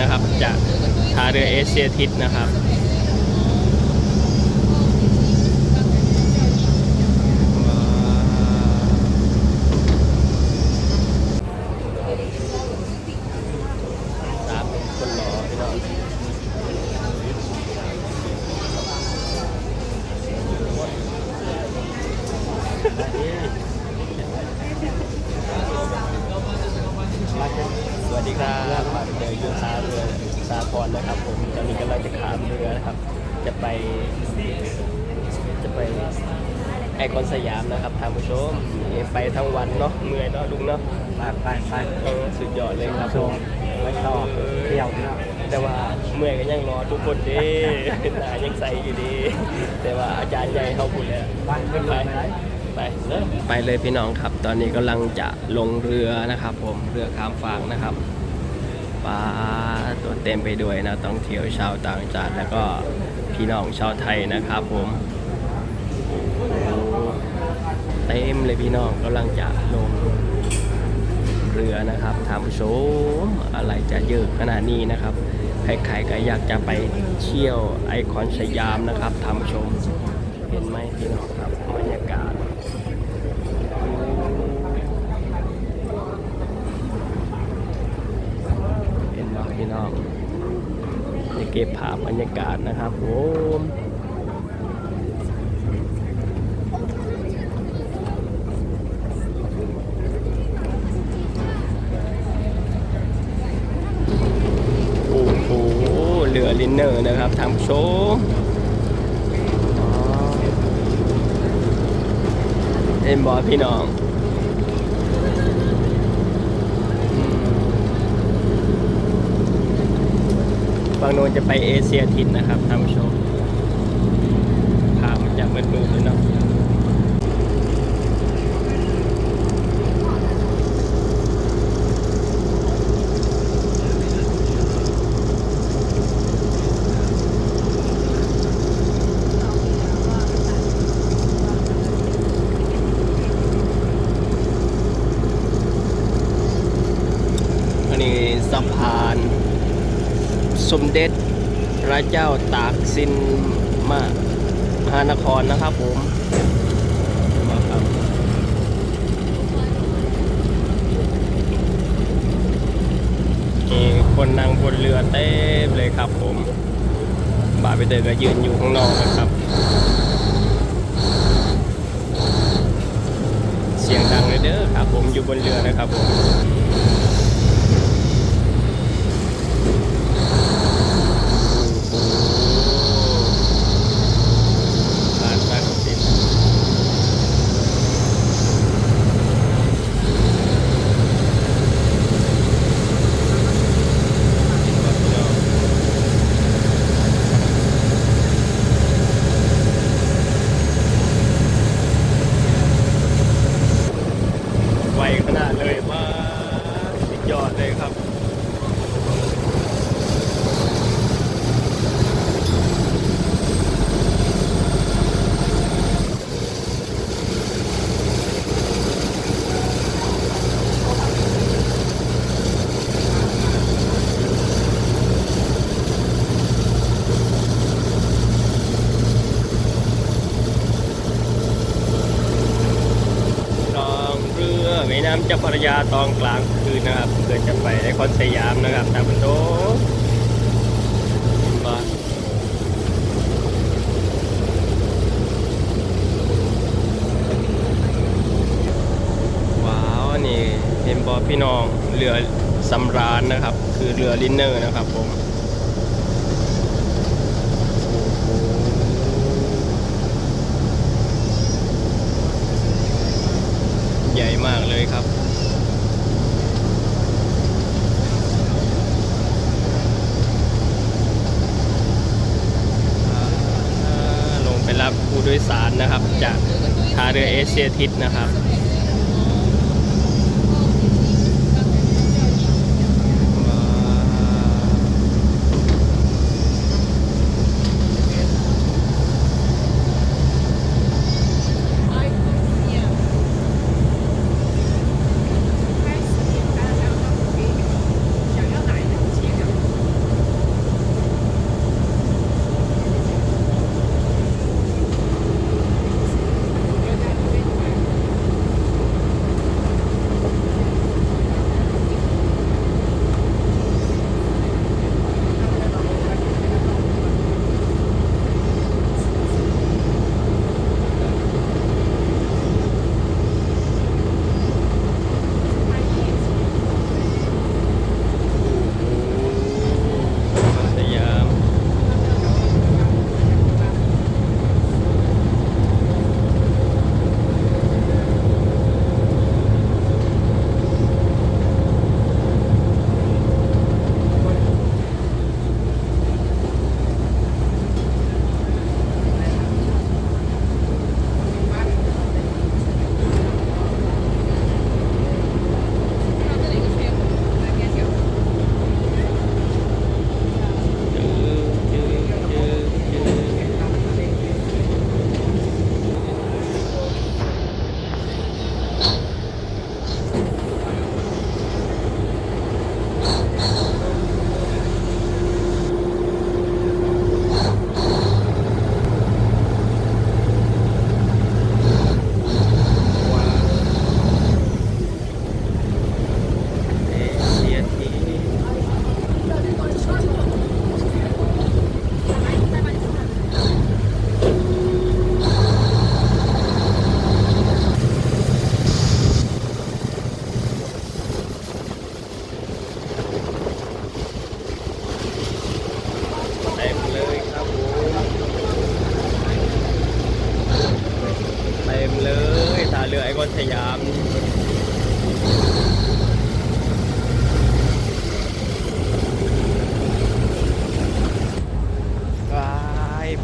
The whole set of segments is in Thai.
นะครับ จากท่าเรือเอเชียทิศนะครับสามคนหล่อพี่น้อสวัสดีครับ มาเจอยูทาเรือสาพรนะครับผมตอนนี้กำลังจะขามเรือนะครับ จะไปจะไปไอคอนสยามนะครับท่านผู้ชมไปทั้งวันเนาะเมื่อยเนาะลุงเนาะไปไปไปเออสุดยอดเลยครับชมไปต่อเที่ยวเนาะแต่ว่าเมื่อยก็ยังรอทุกคนดีหน้ายังใสอยู่ดี แต่ว่าอาจารย์ใหญ่เขาพูดแล้วบ้านเป็นไปยังไงไปเลยไปเลยพี่น้องครับ ตอนนี้กำลังจะลงเรือนะครับ ผมเรือข้ามฟากนะครับ ปลาตัวเต็มไปด้วยนะต้องเที่ยวชาวต่างชาติแล้วก็พี่น้องชาวไทยนะครับผมเต็มเลยพี่น้องกำลังจะลงเรือนะครับท่านผู้ชมอะไรจะเยอะขนาดนี้นะครับใครๆก็อยากจะไปเที่ยวไอคอนสยามนะครับท่านผู้ชม เห็นไหมพี่น้องครับบรรยากาศเห็นไหม พี่น้องจะเก็บภาพบรรยากาศนะครับผมโอ้โหเรือลินเนอร์นะครับท่านผู้ชมเห็นบอพี่น้อง ฝั่งโน้นจะไปเอเชียทิศนะครับท่านผู้ชมภาพมันจะมืดๆเลยเนาะอันนี้สะพาน สม เด็จพระเจ้าตากสินมาหานครนะครับผมมาครับมีคนนั่งบนเรือเต็มเลยครับผมบ่าวไปเตยก็ยืนอยู่ข้างนอกนะครับ เสียงดังเลยเด้อครับผมอยู่บนเรือนะครับผม ผ่านมาสิบ ไวขนาดเลยว่าสุดยอดเลยครับ รองเรือแม่น้ำเจ้าพระยาตอนกลางคืนนะครับเพื่อจะไปไอคอนสยามนะครับท่านผู้ชมมาว้าวนนี่เห็นบอพี่น้องเรือสำราญนะครับ คือเรือลินเนอร์นะครับผมใหญ่มากเลยครับ อ่าลงไปรับผู้โด ยสารนะครับ จากท่าเรือเอเชียทิศนะครับ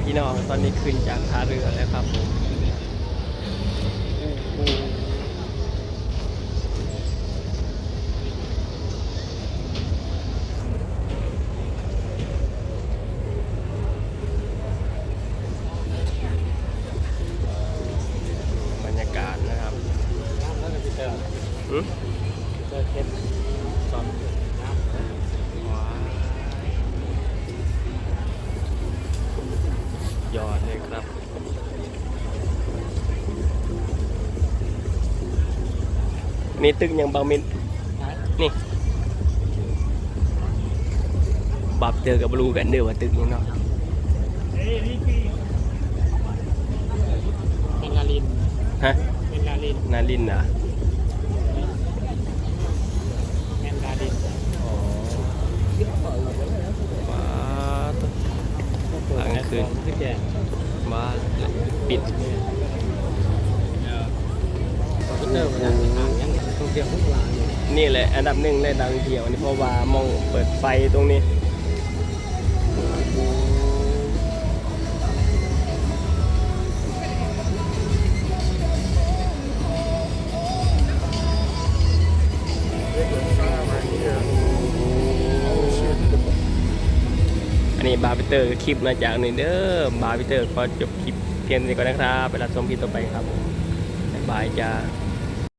พี่น้องตอนนี้ขึ้นจากท่าเรือแล้วครับผม ยอดเลยครับนี่ตึกยังบางมินนี่บับเจอกับบลูกันเด้อว่าตึกยังเนาะเป็นลาลินฮะเป็นลาลินนาลินนะแมนลาลินอ๋อว้าตหลังคืนที่แก ว้าปิดก็เติมมาจากอ่างยังท่องเที่ยวทุกลานอยู่นี่แหละอันดับหนึ่งเลยดังเที่ยวนี่เพราะว่ามองเปิดไฟตรงนี้ บาร์บิเตอร์คลิปมาจากนี่เด้อบาร์บิเตอร์ก็จบคลิปเพียงนี้ก่อนนะครับ ไปรับชมคลิปต่อไปครับบายบายจ้า